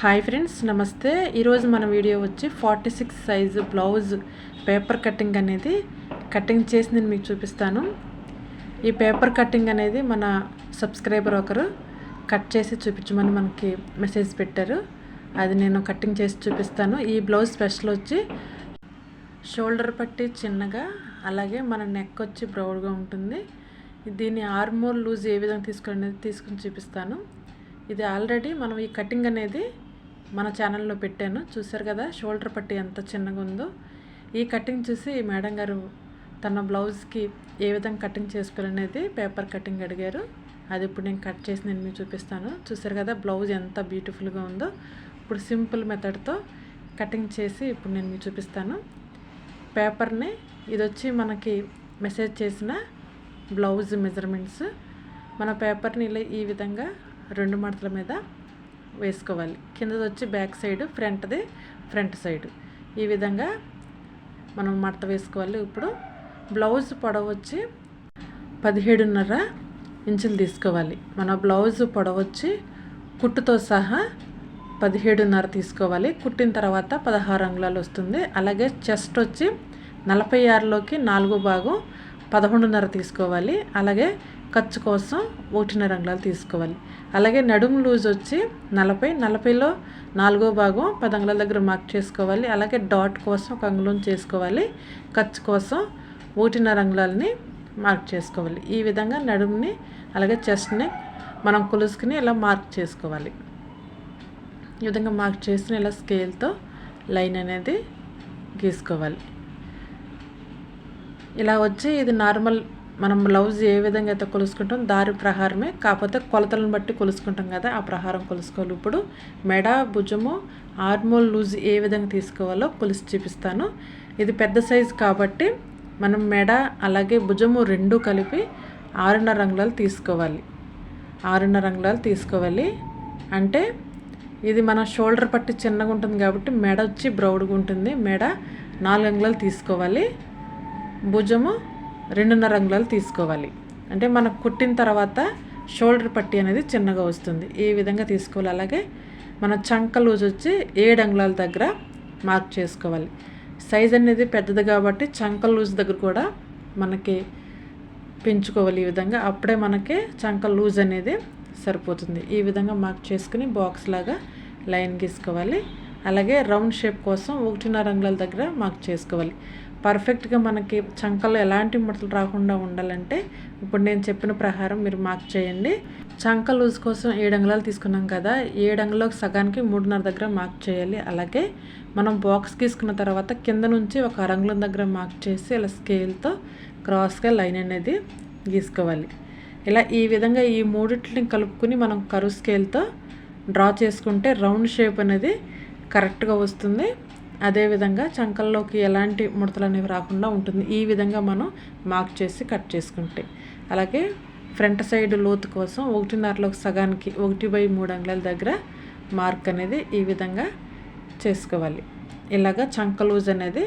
Hi friends నమస్తే. ఈరోజు మన వీడియో వచ్చి forty six size blouse paper cutting అనేది కటింగ్ చేసి నేను మీకు చూపిస్తాను. ఈ పేపర్ కటింగ్ అనేది మన సబ్స్క్రైబర్ ఒకరు కట్ చేసి చూపించమని మనకి మెసేజ్ పెట్టారు. అది నేను కటింగ్ చేసి చూపిస్తాను. ఈ బ్లౌజ్ స్పెషల్ వచ్చి షోల్డర్ పట్టి చిన్నగా అలాగే మన నెక్ వచ్చి బ్రౌడ్గా ఉంటుంది. దీన్ని ఆర్మోర్ లూజ్ ఏ విధంగా తీసుకుని తీసుకుని చూపిస్తాను. ఇది ఆల్రెడీ మనం ఈ కటింగ్ అనేది మన ఛానల్లో పెట్టాను. చూసారు కదా షోల్డర్ పట్టి ఎంత చిన్నగా ఉందో. ఈ కటింగ్ చూసి మేడం గారు తన బ్లౌజ్కి ఏ విధంగా కటింగ్ చేసుకోవాలనేది పేపర్ కటింగ్ అడిగారు. అది ఇప్పుడు నేను కట్ చేసి నేను మీకు చూపిస్తాను. చూసారు కదా బ్లౌజ్ ఎంత బ్యూటిఫుల్గా ఉందో. ఇప్పుడు సింపుల్ మెథడ్తో కటింగ్ చేసి ఇప్పుడు నేను మీకు చూపిస్తాను. పేపర్ని ఇది వచ్చి మనకి మెసేజ్ చేసిన బ్లౌజ్ మెజర్మెంట్స్. మన పేపర్ని ఇలా ఈ విధంగా రెండు మడతల మీద వేసుకోవాలి. కిందది వచ్చి బ్యాక్ సైడ్ ఫ్రంట్ది ఫ్రంట్ సైడ్. ఈ విధంగా మనం మడత వేసుకోవాలి. ఇప్పుడు బ్లౌజ్ పొడవు వచ్చి పదిహేడున్నర ఇంచులు తీసుకోవాలి. మన బ్లౌజ్ పొడవు వచ్చి కుట్టుతో సహా పదిహేడున్నర తీసుకోవాలి. కుట్టిన తర్వాత పదహారు అంగుళాలు వస్తుంది. అలాగే చెస్ట్ వచ్చి నలభై ఆరులోకి నాలుగో భాగం పదకొండున్నర తీసుకోవాలి. అలాగే ఖర్చు కోసం ఒకటిన్నర అంగుళాలు తీసుకోవాలి. అలాగే నడుము లూజ్ వచ్చి నలభై నలభైలో నాలుగో భాగం పది అంగుళాల దగ్గర మార్క్ చేసుకోవాలి. అలాగే డాట్ కోసం ఒక అంగుళం చేసుకోవాలి. ఖర్చు కోసం ఒకటిన్నర అంగుళాలని మార్క్ చేసుకోవాలి. ఈ విధంగా నడుముని అలాగే చెస్ట్ని మనం కొలుసుకుని ఇలా మార్క్ చేసుకోవాలి. ఈ విధంగా మార్క్ చేసుకుని ఇలా స్కేల్తో లైన్ అనేది గీసుకోవాలి. ఇలా వచ్చి ఇది నార్మల్ మనం బ్లౌజ్ ఏ విధంగా అయితే కొలుసుకుంటాం దారి ప్రహారమే. కాకపోతే కొలతలను బట్టి కొలుసుకుంటాం కదా ఆ ప్రహారం కొలుసుకోవాలి. ఇప్పుడు మెడ భుజము ఆర్మోల్ లూజ్ ఏ విధంగా తీసుకోవాలో కొలిసి చూపిస్తాను. ఇది పెద్ద సైజు కాబట్టి మనం మెడ అలాగే భుజము రెండు కలిపి ఆరున్నర రంగులాలు తీసుకోవాలి. ఆరున్నర రంగులాలు తీసుకోవాలి. అంటే ఇది మన షోల్డర్ పట్టి చిన్నగా ఉంటుంది కాబట్టి మెడ వచ్చి బ్రౌడ్గా ఉంటుంది. మెడ నాలుగు అంగుళాలు తీసుకోవాలి. భుజము రెండున్నర అంగుళాలు తీసుకోవాలి. అంటే మనకు కుట్టిన తర్వాత షోల్డర్ పట్టి అనేది చిన్నగా వస్తుంది. ఈ విధంగా తీసుకోవాలి. అలాగే మన చంక లూజ్ వచ్చి ఏడు అంగుళాల దగ్గర మార్క్ చేసుకోవాలి. సైజ్ అనేది పెద్దది కాబట్టి చంక లూజ్ దగ్గర కూడా మనకి పెంచుకోవాలి ఈ విధంగా. అప్పుడే మనకి చంక లూజ్ అనేది సరిపోతుంది. ఈ విధంగా మార్క్ చేసుకుని బాక్స్ లాగా లైన్ గీసుకోవాలి. అలాగే రౌండ్ షేప్ కోసం ఒకటిన్నర అంగుళాల దగ్గర మార్క్ చేసుకోవాలి. పర్ఫెక్ట్గా మనకి చంకలో ఎలాంటి ముడతలు రాకుండా ఉండాలంటే ఇప్పుడు నేను చెప్పిన ప్రకారం మీరు మార్క్ చేయండి. చంక లూజ్ కోసం ఏడు అంగుళాలు తీసుకున్నాం కదా ఏడు అంగుళాలకు సగానికి మూడున్నర దగ్గర మార్క్ చేయాలి. అలాగే మనం బాక్స్ తీసుకున్న తర్వాత కింద నుంచి ఒక అరంగులం దగ్గర మార్క్ చేసి ఇలా స్కేల్తో క్రాస్గా లైన్ అనేది గీసుకోవాలి. ఇలా ఈ విధంగా ఈ మూడిటిని కలుపుకుని మనం కరువు స్కేల్తో డ్రా చేసుకుంటే రౌండ్ షేప్ అనేది కరెక్ట్గా వస్తుంది. అదేవిధంగా చంకల్లోకి ఎలాంటి ముడతలు అనేవి రాకుండా ఉంటుంది. ఈ విధంగా మనం మార్క్ చేసి కట్ చేసుకుంటే. అలాగే ఫ్రంట్ సైడ్ లోతు కోసం ఒకటిన్నరలోకి సగానికి ఒకటి బై మూడు అంగుళాల దగ్గర మార్క్ అనేది ఈ విధంగా చేసుకోవాలి. ఇలాగా చంక లూజ్ అనేది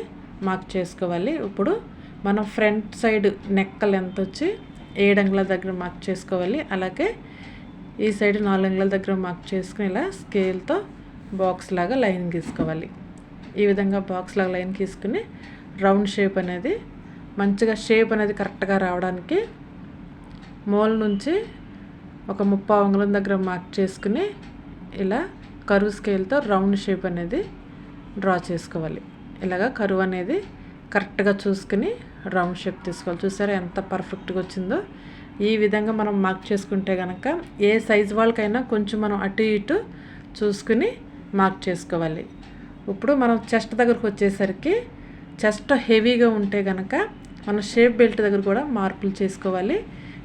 మార్క్ చేసుకోవాలి. ఇప్పుడు మనం ఫ్రంట్ సైడ్ నెక్క లెంత్ వచ్చి ఏడు అంగుళాల దగ్గర మార్క్ చేసుకోవాలి. అలాగే ఈ సైడ్ నాలుగు అంగుళాల దగ్గర మార్క్ చేసుకుని ఇలా స్కేల్తో బాక్స్ లాగా లైన్ గీసుకోవాలి. ఈ విధంగా బాక్స్ లాగా లైన్ తీసుకుని రౌండ్ షేప్ అనేది మంచిగా షేప్ అనేది కరెక్ట్గా రావడానికి మూల నుంచి ఒక ముప్పై అంగుళం దగ్గర మార్క్ చేసుకుని ఇలా కరువు స్కేల్తో రౌండ్ షేప్ అనేది డ్రా చేసుకోవాలి. ఇలాగా కరువు అనేది కరెక్ట్గా చూసుకుని రౌండ్ షేప్ తీసుకోవాలి. చూసారా ఎంత పర్ఫెక్ట్గా వచ్చిందో? ఈ విధంగా మనం మార్క్ చేసుకుంటే కనుక ఏ సైజు వాళ్ళకైనా కొంచెం మనం అటు ఇటు చూసుకుని మార్క్ చేసుకోవాలి. ఇప్పుడు మనం చెస్ట్ దగ్గరకు వచ్చేసరికి చెస్ట్ హెవీగా ఉంటే కనుక మనం షేప్ బెల్ట్ దగ్గర కూడా మార్పులు చేసుకోవాలి.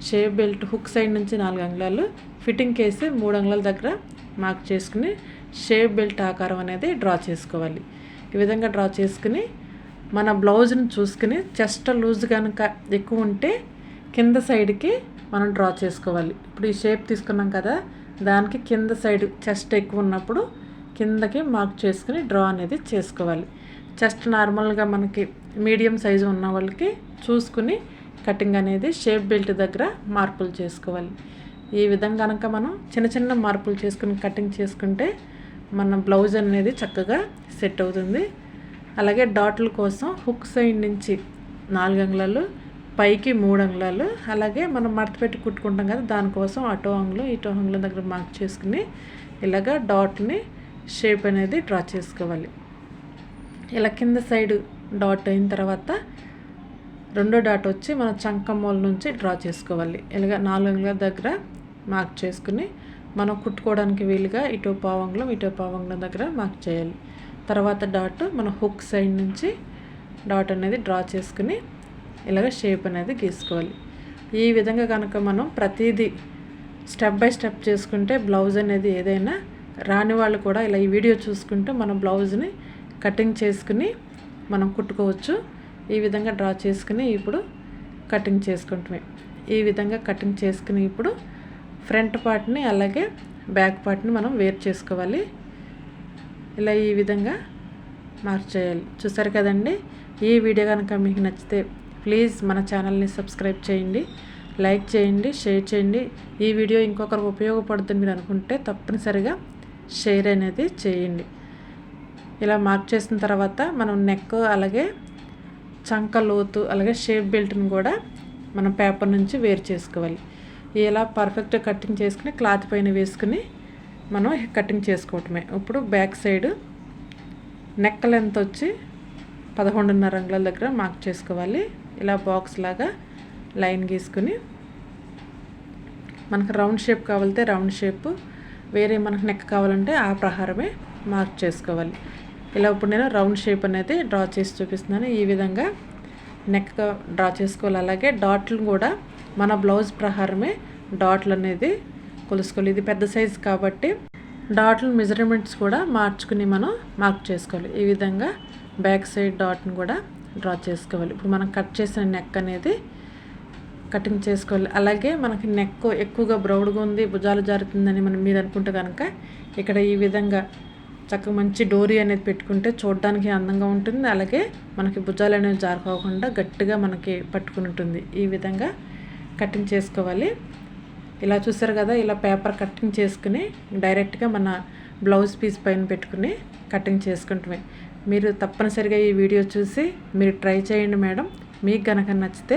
షేప్ బెల్ట్ హుక్ సైడ్ నుంచి నాలుగు అంగుళాలు ఫిట్టింగ్ కేసి మూడు అంగుళాల దగ్గర మార్క్ చేసుకుని షేప్ బెల్ట్ ఆకారం అనేది డ్రా చేసుకోవాలి. ఈ విధంగా డ్రా చేసుకుని మన బ్లౌజ్ని చూసుకుని చెస్ట్ లూజ్ కనుక ఎక్కువ ఉంటే కింద సైడ్కి మనం డ్రా చేసుకోవాలి. ఇప్పుడు ఈ షేప్ తీసుకున్నాం కదా దానికి కింద సైడ్ చెస్ట్ ఎక్కువ ఉన్నప్పుడు కిందకి మార్క్ చేసుకుని డ్రా అనేది చేసుకోవాలి. జస్ట్ నార్మల్గా మనకి మీడియం సైజు ఉన్న వాళ్ళకి చూసుకుని కటింగ్ అనేది షేప్ బెల్ట్ దగ్గర మార్పులు చేసుకోవాలి. ఈ విధంగా కనుక మనం చిన్న చిన్న మార్పులు చేసుకుని కటింగ్ చేసుకుంటే మన బ్లౌజ్ అనేది చక్కగా సెట్ అవుతుంది. అలాగే డాట్ల కోసం హుక్ సైడ్ నుంచి నాలుగు అంగుళాలు పైకి మూడు అంగుళాలు అలాగే మనం మడత పెట్టి కుట్టుకుంటాం కదా దానికోసం అటో అంగుళం ఇటో అంగుళం దగ్గర మార్క్ చేసుకుని ఇలాగ డాట్ని షేప్ అనేది డ్రా చేసుకోవాలి. ఇలా కింద సైడ్ డాట్ అయిన తర్వాత రెండో డాట్ వచ్చి మన చంకమ్మల నుంచి డ్రా చేసుకోవాలి. ఇలాగ నాలుగు దగ్గర మార్క్ చేసుకుని మనం కుట్టుకోవడానికి వీలుగా ఇటో పావంగులం ఇటో పావంగులం దగ్గర మార్క్ చేయాలి. తర్వాత డాట్ మన హుక్ సైడ్ నుంచి డాట్ అనేది డ్రా చేసుకుని ఇలాగ షేప్ అనేది గీసుకోవాలి. ఈ విధంగా కనుక మనం ప్రతిదీ స్టెప్ బై స్టెప్ చేసుకుంటే బ్లౌజ్ అనేది ఏదైనా రాని వాళ్ళు కూడా ఇలా ఈ వీడియో చూసుకుంటే మన బ్లౌజ్ని కటింగ్ చేసుకుని మనం కుట్టుకోవచ్చు. ఈ విధంగా డ్రా చేసుకుని ఇప్పుడు కటింగ్ చేసుకుంటామే ఈ విధంగా కటింగ్ చేసుకుని ఇప్పుడు ఫ్రంట్ పార్ట్ని అలాగే బ్యాక్ పార్ట్ని మనం వేర్ చేసుకోవాలి. ఇలా ఈ విధంగా మార్క్ చేయాలి చూసారు కదండి? ఈ వీడియో కనుక మీకు నచ్చితే ప్లీజ్ మన ఛానల్ని సబ్స్క్రైబ్ చేయండి. లైక్ చేయండి షేర్ చేయండి. ఈ వీడియో ఇంకొకరికి ఉపయోగపడుతుంది మీరు అనుకుంటే తప్పనిసరిగా షేర్ అనేది చేయండి. ఇలా మార్క్ చేసిన తర్వాత మనం నెక్ అలాగే చంక లోతు అలాగే షేప్ బెల్ట్ని కూడా మనం పేపర్ నుంచి వేరు చేసుకోవాలి. ఇలా పర్ఫెక్ట్గా కటింగ్ చేసుకుని క్లాత్ పైన వేసుకుని మనం కటింగ్ చేసుకోవటమే. ఇప్పుడు బ్యాక్ సైడ్ నెక్ లెంత్ వచ్చి పదకొండున్నర అంగుళాల దగ్గర మార్క్ చేసుకోవాలి. ఇలా బాక్స్ లాగా లైన్ గీసుకుని మనకు రౌండ్ షేప్ కావాలితే రౌండ్ షేప్ వేరే మనకు నెక్ కావాలంటే ఆ ప్రహారమే మార్క్ చేసుకోవాలి. ఇలా ఇప్పుడు నేను రౌండ్ షేప్ అనేది డ్రా చేసి చూపిస్తున్నాను. ఈ విధంగా నెక్ డ్రా చేసుకోవాలి. అలాగే డాట్లు కూడా మన బ్లౌజ్ ప్రహారమే డాట్లు అనేది కొలుసుకోవాలి. ఇది పెద్ద సైజు కాబట్టి డాట్లు మెజర్మెంట్స్ కూడా మార్చుకుని మనం మార్క్ చేసుకోవాలి. ఈ విధంగా బ్యాక్ సైడ్ డాట్ని కూడా డ్రా చేసుకోవాలి. ఇప్పుడు మనం కట్ చేసిన నెక్ అనేది కటింగ్ చేసుకోవాలి. అలాగే మనకి నెక్ ఎక్కువగా బ్రౌడ్గా ఉంది భుజాలు జారుతుందని మనం మీరు అనుకుంటే కనుక ఇక్కడ ఈ విధంగా చక్కగా మంచి డోరీ అనేది పెట్టుకుంటే చూడడానికి అందంగా ఉంటుంది. అలాగే మనకి భుజాలు అనేవి జారుకోకుండా గట్టిగా మనకి పట్టుకుని ఉంటుంది. ఈ విధంగా కటింగ్ చేసుకోవాలి. ఇలా చూసారు కదా ఇలా పేపర్ కటింగ్ చేసుకుని డైరెక్ట్గా మన బ్లౌజ్ పీస్ పైన పెట్టుకుని కటింగ్ చేసుకుంటామే. మీరు తప్పనిసరిగా ఈ వీడియో చూసి మీరు ట్రై చేయండి మేడం. మీకు కనుక నచ్చితే